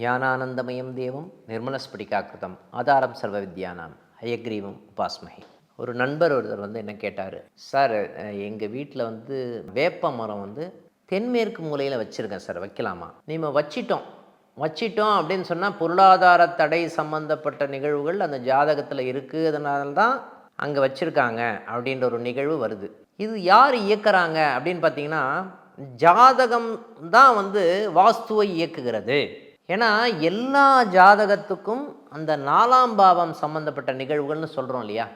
ஞானானந்தமயம் தேவம் நிர்மலஸ்படிகாக்கிருதம் ஆதாரம் சர்வ வித்யானாம் ஹயக்ரீவம் உபாஸ்மகி ஒரு நண்பர் ஒருத்தர் வந்து என்ன கேட்டார் சார் எங்கள் வீட்டில் வந்து வேப்ப மரம் வந்து தென்மேற்கு மூலையில் வச்சுருக்கேன் சார் வைக்கலாமா? நீங்கள் வச்சிட்டோம் வச்சிட்டோம் அப்படின்னு சொன்னால் பொருளாதார தடை சம்பந்தப்பட்ட நிகழ்வுகள் அந்த ஜாதகத்தில் இருக்குதுனால தான் அங்கே வச்சுருக்காங்க அப்படின்ற ஒரு நிகழ்வு வருது. இது யார் இயக்குறாங்க அப்படின்னு பார்த்தீங்கன்னா ஜாதகம் தான் வந்து வாஸ்துவை இயக்குகிறது. ஏன்னா எல்லா ஜாதகத்துக்கும் அந்த நாலாம் பாவம் சம்மந்தப்பட்ட நிகழ்வுகள்னு சொல்கிறோம் இல்லையா?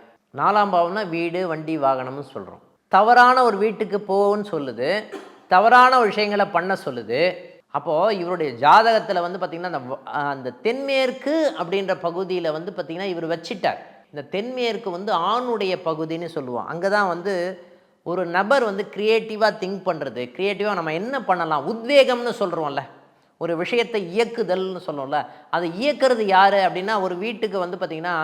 நாலாம் பாவம்னா வீடு வண்டி வாகனம்னு சொல்கிறோம் தவறான ஒரு வீட்டுக்கு போகும்னு சொல்லுது. தவறான விஷயங்களை பண்ண சொல்லுது. அப்போது இவருடைய ஜாதகத்தில் வந்து பார்த்திங்கன்னா அந்த அந்த தென்மேற்கு அப்படின்ற பகுதியில் வந்து பார்த்திங்கன்னா இவர் வச்சிட்டார். இந்த தென்மேற்கு வந்து ஆணுடைய பகுதின்னு சொல்லுவோம். அங்கே தான் வந்து ஒரு நபர் வந்து க்ரியேட்டிவாக திங்க் பண்ணுறது க்ரியேட்டிவாக நம்ம என்ன பண்ணலாம்? உத்வேகம்னு சொல்கிறோம்ல ஒரு விஷயத்தை இயக்குதல்னு சொல்லணும்ல அதை இயக்குறது யார் அப்படின்னா ஒரு வீட்டுக்கு வந்து பார்த்திங்கன்னா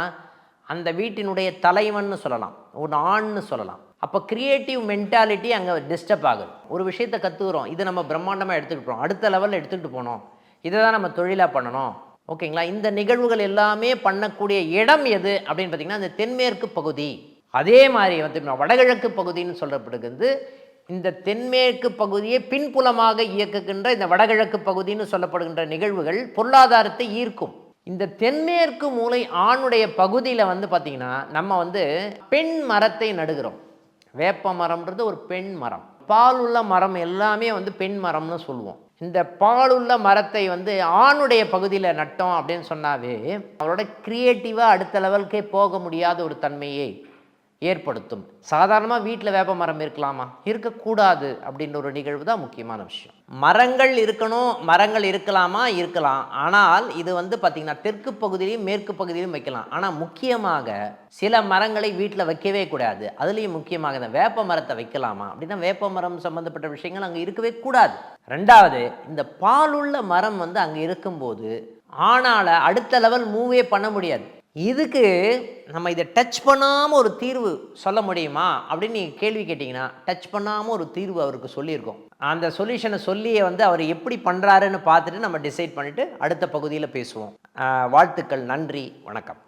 அந்த வீட்டினுடைய தலைவன்னு சொல்லலாம் ஒரு ஆண்னு சொல்லலாம். அப்போ கிரியேட்டிவ் மென்டாலிட்டி அங்கே டிஸ்டர்ப் ஆகுது. ஒரு விஷயத்தை கற்றுக்குறோம் இதை நம்ம பிரம்மாண்டமாக எடுத்துகிட்டு போகிறோம் அடுத்த லெவலில் எடுத்துக்கிட்டு போனோம். இதை தான் நம்ம தொழிலாக பண்ணணும். ஓகேங்களா? இந்த நிகழ்வுகள் எல்லாமே பண்ணக்கூடிய இடம் எது அப்படின்னு பார்த்தீங்கன்னா இந்த தென்மேற்கு பகுதி. அதே மாதிரி வந்து வடகிழக்கு பகுதின்னு சொல்லப்படுகிறது இந்த தென்மேற்கு பகுதியை பின்புலமாக இயக்குகின்ற இந்த வடகிழக்கு பகுதின்னு சொல்லப்படுகின்ற நிகழ்வுகள் பொருளாதாரத்தை ஈர்க்கும். இந்த தென்மேற்கு மூலை ஆணுடைய பகுதியில் வந்து பார்த்திங்கன்னா நம்ம வந்து பெண் மரத்தை நடுகிறோம். வேப்ப மரம்ன்றது ஒரு பெண் மரம். பால் உள்ள மரம் எல்லாமே வந்து பெண் மரம்னு சொல்லுவோம். இந்த பால் உள்ள மரத்தை வந்து ஆணுடைய பகுதியில் நட்டோம் அப்படின்னு சொன்னாவே அவரோட க்ரியேட்டிவாக அடுத்த லெவலுக்கே போக முடியாத ஒரு தன்மையை. ஏற்படுத்தும். சாதாரணமாக வீட்டில் வேப்ப மரம் இருக்கலாமா? இருக்கக்கூடாது அப்படின்ற ஒரு நிகழ்வு தான் முக்கியமான விஷயம். மரங்கள் இருக்கணும் மரங்கள் இருக்கலாமா? இருக்கலாம். ஆனால் இது வந்து பார்த்திங்கன்னா தெற்கு பகுதியிலையும் மேற்கு பகுதியிலையும் வைக்கலாம். ஆனால் முக்கியமாக சில மரங்களை வீட்டில் வைக்கவே கூடாது. அதுலேயும் முக்கியமாக இந்த வேப்ப மரத்தை வைக்கலாமா? அப்படின்னா வேப்ப மரம் சம்மந்தப்பட்ட விஷயங்கள் அங்கே இருக்கவே கூடாது. ரெண்டாவது இந்த பாலுள்ள மரம் வந்து அங்கே இருக்கும்போது ஆனால் அடுத்த லெவல் மூவே பண்ண முடியாது. இதுக்கு நம்ம இதை டச் பண்ணாமல் ஒரு தீர்வு சொல்ல முடியுமா அப்படின்னு நீங்கள் கேள்வி கேட்டிங்கன்னா டச் பண்ணாமல் ஒரு தீர்வு அவருக்கு சொல்லியிருக்கோம். அந்த சொல்யூஷனை சொல்லியே வந்து அவர் எப்படி பண்ணுறாருன்னு பார்த்துட்டு நம்ம டிசைட் பண்ணிவிட்டு அடுத்த பகுதியில் பேசுவோம். வாழ்த்துக்கள் நன்றி வணக்கம்.